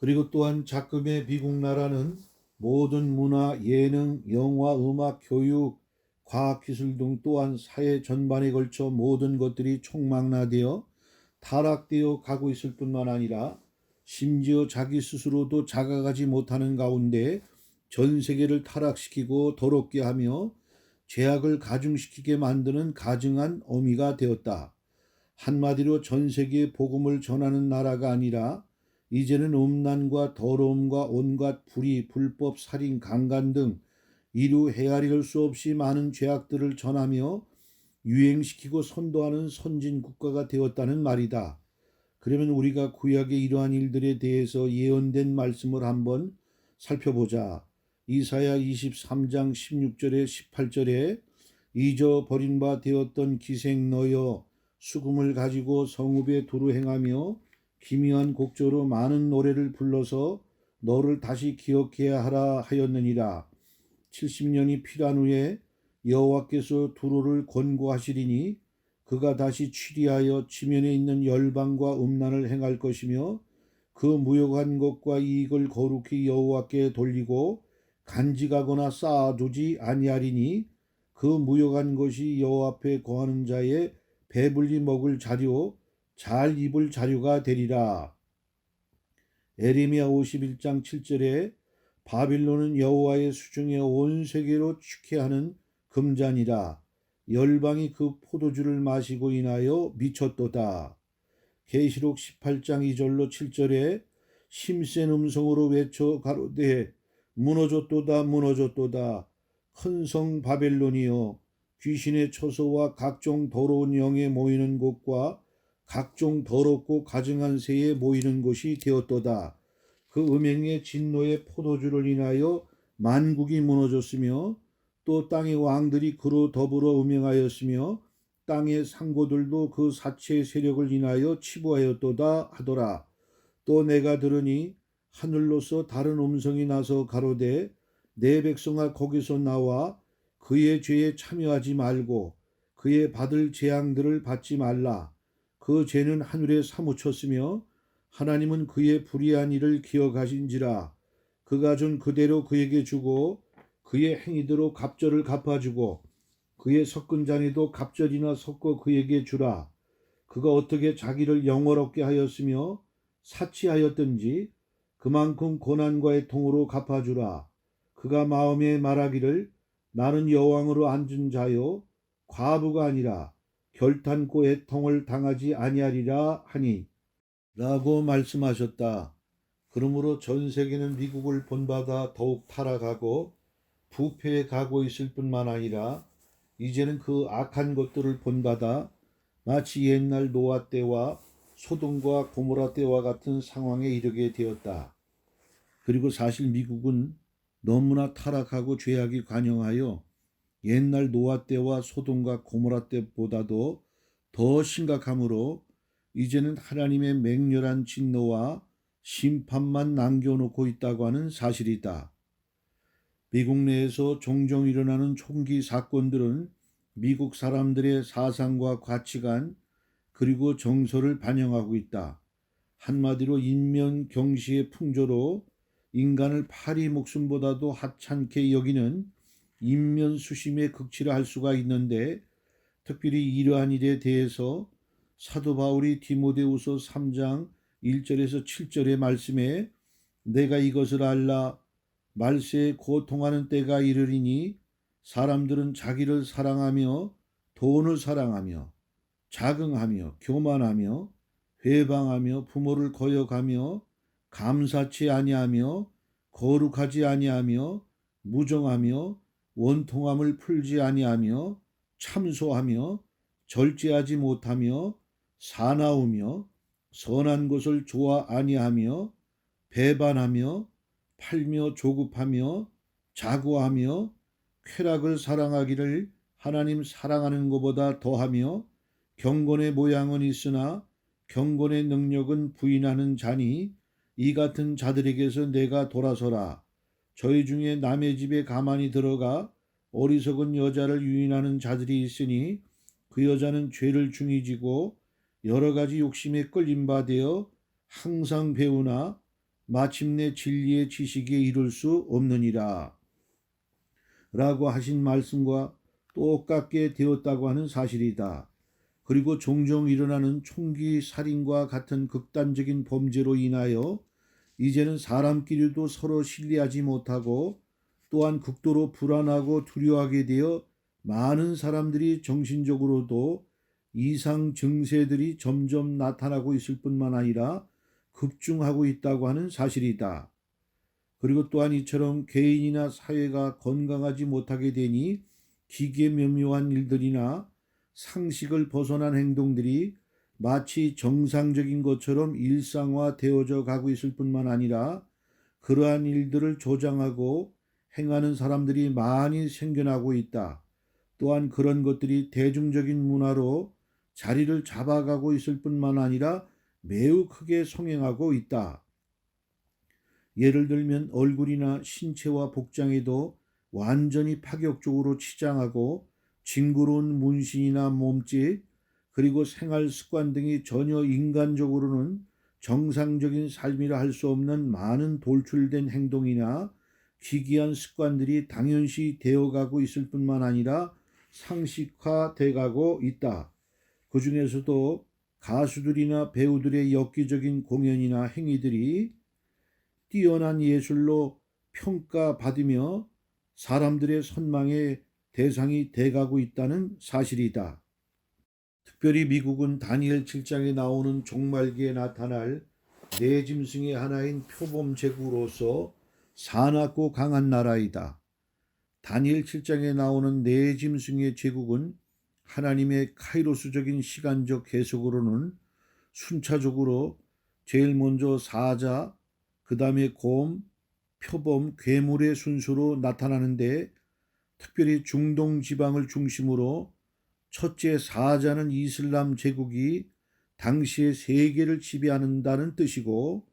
그리고 또한 작금의 미국 나라는 모든 문화, 예능, 영화, 음악, 교육, 과학기술 등 또한 사회 전반에 걸쳐 모든 것들이 총망라되어 타락되어 가고 있을 뿐만 아니라 심지어 자기 스스로도 자각하지 못하는 가운데 전 세계를 타락시키고 더럽게 하며 죄악을 가중시키게 만드는 가증한 어미가 되었다. 한마디로 전 세계에 복음을 전하는 나라가 아니라 이제는 음란과 더러움과 온갖 불의, 불법, 살인, 강간 등 이루 헤아릴 수 없이 많은 죄악들을 전하며 유행시키고 선도하는 선진 국가가 되었다는 말이다. 그러면 우리가 구약의 이러한 일들에 대해서 예언된 말씀을 한번 살펴보자. 이사야 23장 16절에 18절에 잊어버린 바 되었던 기생 너여 수금을 가지고 성읍에 두루 행하며 기미한 곡조로 많은 노래를 불러서 너를 다시 기억해야 하라 하였느니라. 70년이 필한 후에 여호와께서 두루를 권고하시리니 그가 다시 취리하여 지면에 있는 열방과 음란을 행할 것이며 그 무역한 것과 이익을 거룩히 여호와께 돌리고 간직하거나 쌓아두지 아니하리니 그 무역한 것이 여호와 앞에 거하는 자의 배불리 먹을 자료 잘 입을 자료가 되리라. 에레미야 51장 7절에 바빌론은 여호와의 수중에 온 세계로 축해하는 금잔이라 열방이 그 포도주를 마시고 인하여 미쳤도다. 계시록 18장 2절로 7절에 심센 음성으로 외쳐 가로되 무너졌도다 무너졌도다 큰 성 바벨론이여 귀신의 처소와 각종 더러운 영에 모이는 곳과 각종 더럽고 가증한 새에 모이는 곳이 되었도다. 그 음행의 진노의 포도주를 인하여 만국이 무너졌으며 또 땅의 왕들이 그로 더불어 음행하였으며 땅의 상고들도 그 사체의 세력을 인하여 치부하였도다 하더라. 또 내가 들으니 하늘로서 다른 음성이 나서 가로되 내 백성아 거기서 나와 그의 죄에 참여하지 말고 그의 받을 재앙들을 받지 말라. 그 죄는 하늘에 사무쳤으며 하나님은 그의 불의한 일을 기억하신지라. 그가 준 그대로 그에게 주고 그의 행위대로 갑절을 갚아주고 그의 섞은 잔에도 갑절이나 섞어 그에게 주라. 그가 어떻게 자기를 영원롭게 하였으며 사치하였든지 그만큼 고난과의 통으로 갚아주라. 그가 마음에 말하기를 나는 여왕으로 앉은 자요 과부가 아니라 결탄코 애통을 당하지 아니하리라 하니 라고 말씀하셨다. 그러므로 전 세계는 미국을 본받아 더욱 타락하고 부패해 가고 있을 뿐만 아니라 이제는 그 악한 것들을 본받아 마치 옛날 노아 때와 소돔과 고모라 때와 같은 상황에 이르게 되었다. 그리고 사실 미국은 너무나 타락하고 죄악이 관영하여 옛날 노아 때와 소돔과 고모라 때보다도 더 심각하므로 이제는 하나님의 맹렬한 진노와 심판만 남겨놓고 있다고 하는 사실이다. 미국 내에서 종종 일어나는 총기 사건들은 미국 사람들의 사상과 가치관 그리고 정서를 반영하고 있다. 한마디로 인면 경시의 풍조로 인간을 파리 목숨보다도 하찮게 여기는 인면 수심의 극치를 할 수가 있는데 특별히 이러한 일에 대해서 사도 바울이 디모데후서 3장 1절에서 7절의 말씀에 내가 이것을 알라 말세에 고통하는 때가 이르리니 사람들은 자기를 사랑하며 돈을 사랑하며 자긍하며 교만하며 회방하며 부모를 거역하며 감사치 아니하며 거룩하지 아니하며 무정하며 원통함을 풀지 아니하며 참소하며 절제하지 못하며 사나우며 선한 것을 좋아 아니하며 배반하며 팔며 조급하며 자고하며 쾌락을 사랑하기를 하나님 사랑하는 것보다 더하며 경건의 모양은 있으나 경건의 능력은 부인하는 자니 이 같은 자들에게서 내가 돌아서라 저희 중에 남의 집에 가만히 들어가 어리석은 여자를 유인하는 자들이 있으니 그 여자는 죄를 중이지고 여러 가지 욕심에 끌림 바 되어 항상 배우나 마침내 진리의 지식에 이를 수 없느니라. 라고 하신 말씀과 똑같게 되었다고 하는 사실이다. 그리고 종종 일어나는 총기 살인과 같은 극단적인 범죄로 인하여 이제는 사람끼리도 서로 신뢰하지 못하고 또한 극도로 불안하고 두려워하게 되어 많은 사람들이 정신적으로도 이상 증세들이 점점 나타나고 있을 뿐만 아니라 급증하고 있다고 하는 사실이다. 그리고 또한 이처럼 개인이나 사회가 건강하지 못하게 되니 기계 묘묘한 일들이나 상식을 벗어난 행동들이 마치 정상적인 것처럼 일상화되어져 가고 있을 뿐만 아니라 그러한 일들을 조장하고 행하는 사람들이 많이 생겨나고 있다. 또한 그런 것들이 대중적인 문화로 자리를 잡아가고 있을 뿐만 아니라 매우 크게 성행하고 있다. 예를 들면 얼굴이나 신체와 복장에도 완전히 파격적으로 치장하고 징그러운 문신이나 몸짓 그리고 생활 습관 등이 전혀 인간적으로는 정상적인 삶이라 할 수 없는 많은 돌출된 행동이나 기괴한 습관들이 당연시 되어가고 있을 뿐만 아니라 상식화돼 가고 있다. 그 중에서도 가수들이나 배우들의 엽기적인 공연이나 행위들이 뛰어난 예술로 평가받으며 사람들의 선망의 대상이 돼가고 있다는 사실이다. 특별히 미국은 다니엘 7장에 나오는 종말기에 나타날 네 짐승의 하나인 표범 제국으로서 사납고 강한 나라이다. 다니엘 7장에 나오는 네 짐승의 제국은 하나님의 카이로스적인 시간적 해석으로는 순차적으로 제일 먼저 사자, 그 다음에 곰, 표범, 괴물의 순서로 나타나는데 특별히 중동 지방을 중심으로 첫째 사자는 이슬람 제국이 당시의 세계를 지배한다는 뜻이고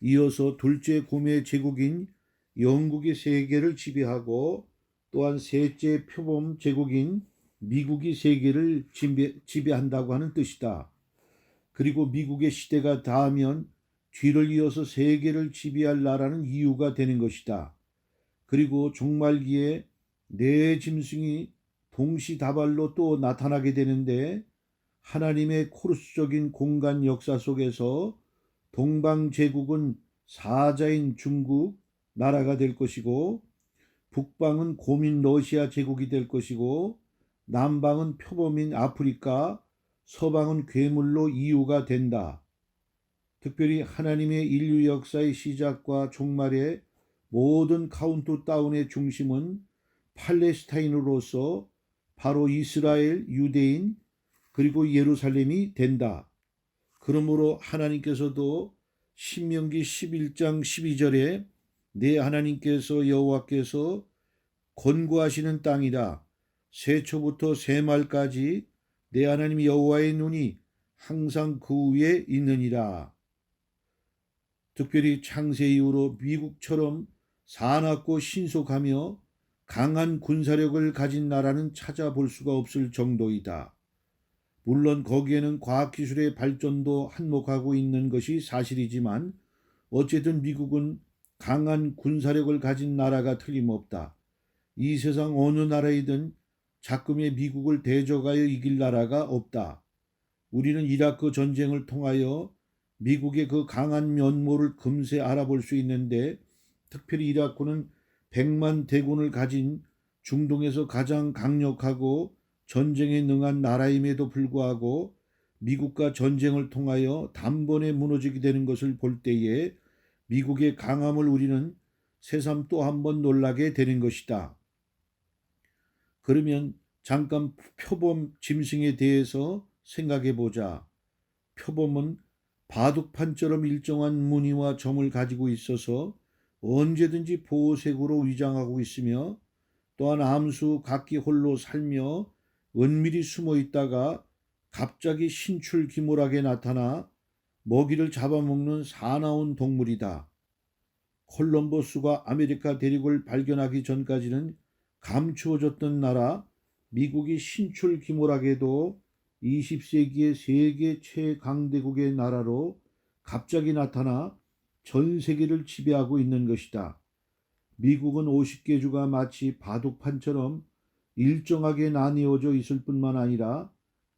이어서 둘째 곰의 제국인 영국이 세계를 지배하고 또한 셋째 표범 제국인 미국이 세계를 지배, 한다고 하는 뜻이다. 그리고 미국의 시대가 닿으면 뒤를 이어서 세계를 지배할 나라는 이유가 되는 것이다. 그리고 종말기에 네 짐승이 동시다발로 또 나타나게 되는데 하나님의 코르스적인 공간 역사 속에서 동방 제국은 사자인 중국 나라가 될 것이고 북방은 고민 러시아 제국이 될 것이고 남방은 표범인 아프리카, 서방은 괴물로 이유가 된다. 특별히 하나님의 인류 역사의 시작과 종말의 모든 카운트다운의 중심은 팔레스타인으로서 바로 이스라엘, 유대인, 그리고 예루살렘이 된다. 그러므로 하나님께서도 신명기 11장 12절에 내 하나님께서 여호와께서 권고하시는 땅이다. 세초부터 세말까지 내 하나님 여호와의 눈이 항상 그 위에 있느니라. 특별히 창세 이후로 미국처럼 사납고 신속하며 강한 군사력을 가진 나라는 찾아볼 수가 없을 정도이다. 물론 거기에는 과학기술의 발전도 한몫하고 있는 것이 사실이지만 어쨌든 미국은 강한 군사력을 가진 나라가 틀림없다. 이 세상 어느 나라이든 자금의 미국을 대적하여 이길 나라가 없다. 우리는 이라크 전쟁을 통하여 미국의 그 강한 면모를 금세 알아볼 수 있는데 특별히 이라크는 100만 대군을 가진 중동에서 가장 강력하고 전쟁에 능한 나라임에도 불구하고 미국과 전쟁을 통하여 단번에 무너지게 되는 것을 볼 때에 미국의 강함을 우리는 새삼 또 한 번 놀라게 되는 것이다. 그러면 잠깐 표범 짐승에 대해서 생각해 보자. 표범은 바둑판처럼 일정한 무늬와 점을 가지고 있어서 언제든지 보호색으로 위장하고 있으며 또한 암수 각기 홀로 살며 은밀히 숨어 있다가 갑자기 신출기몰하게 나타나 먹이를 잡아먹는 사나운 동물이다. 콜럼버스가 아메리카 대륙을 발견하기 전까지는 감추어졌던 나라 미국이 신출기몰하게도 20세기의 세계 최강대국의 나라로 갑자기 나타나 전 세계를 지배하고 있는 것이다. 미국은 50개 주가 마치 바둑판처럼 일정하게 나뉘어져 있을 뿐만 아니라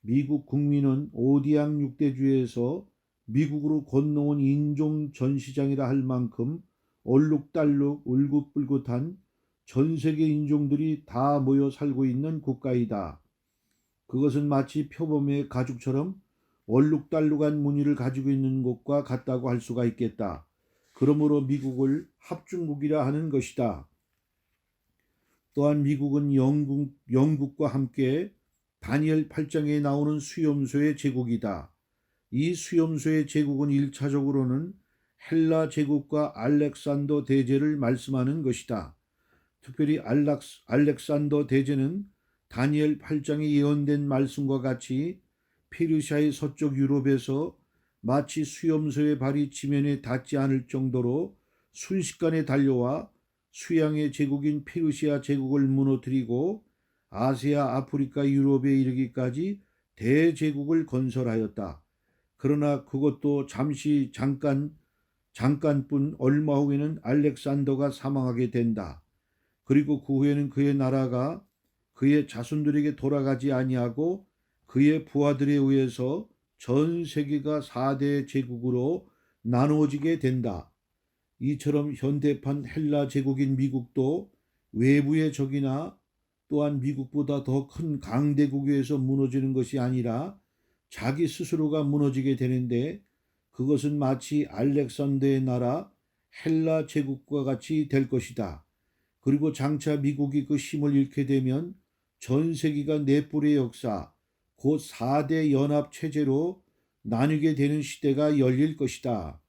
미국 국민은 오디앙 6대 주에서 미국으로 건너온 인종 전시장이라 할 만큼 얼룩달룩 울긋불긋한 전 세계 인종들이 다 모여 살고 있는 국가이다. 그것은 마치 표범의 가죽처럼 얼룩달룩한 무늬를 가지고 있는 것과 같다고 할 수가 있겠다. 그러므로 미국을 합중국이라 하는 것이다. 또한 미국은 영국, 영국과 함께 다니엘 8장에 나오는 수염소의 제국이다. 이 수염소의 제국은 1차적으로는 헬라 제국과 알렉산더 대제를 말씀하는 것이다. 특별히 알락스, 알렉산더 대제는 다니엘 8장에 예언된 말씀과 같이 페르시아의 서쪽 유럽에서 마치 수염소의 발이 지면에 닿지 않을 정도로 순식간에 달려와 수양의 제국인 페르시아 제국을 무너뜨리고 아시아, 아프리카, 유럽에 이르기까지 대제국을 건설하였다. 그러나 그것도 잠시 잠깐 잠깐뿐 얼마 후에는 알렉산더가 사망하게 된다. 그리고 그 후에는 그의 나라가 그의 자손들에게 돌아가지 아니하고 그의 부하들에 의해서 전 세계가 4대 제국으로 나누어지게 된다. 이처럼 현대판 헬라 제국인 미국도 외부의 적이나 또한 미국보다 더 큰 강대국에 의해서 무너지는 것이 아니라 자기 스스로가 무너지게 되는데 그것은 마치 알렉산더의 나라 헬라 제국과 같이 될 것이다. 그리고 장차 미국이 그 힘을 잃게 되면 전 세계가 넷불의 역사, 곧 4대 연합 체제로 나뉘게 되는 시대가 열릴 것이다.